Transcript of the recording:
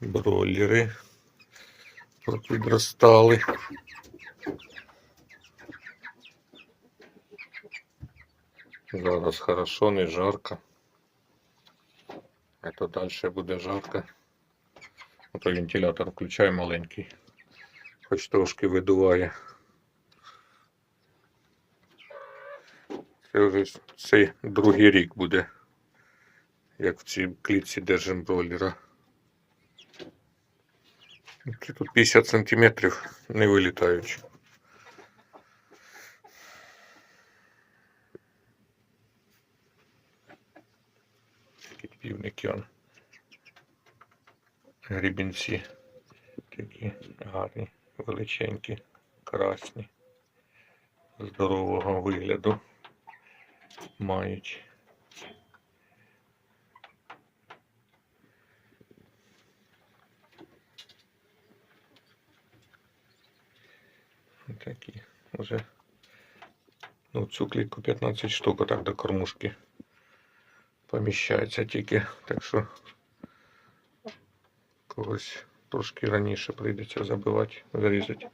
Бройлери підростали. Зараз хорошо, не жарко. А то далі буде жарко. Ото вентилятор включай маленький. Хоч трошки видуває. Це вже цей другий рік буде. Як в цій клітці держим бройлера. Тут 50 сантиметрів не вилітаючи. Півники он. Грібінці. Такі гарні, величенькі, красні, здорового вигляду мають. Такі вже. Ну, цю клітку 15 штук отак до кормушки поміщається тільки. Так що когось трошки раніше прийдеться забивати, зарізати.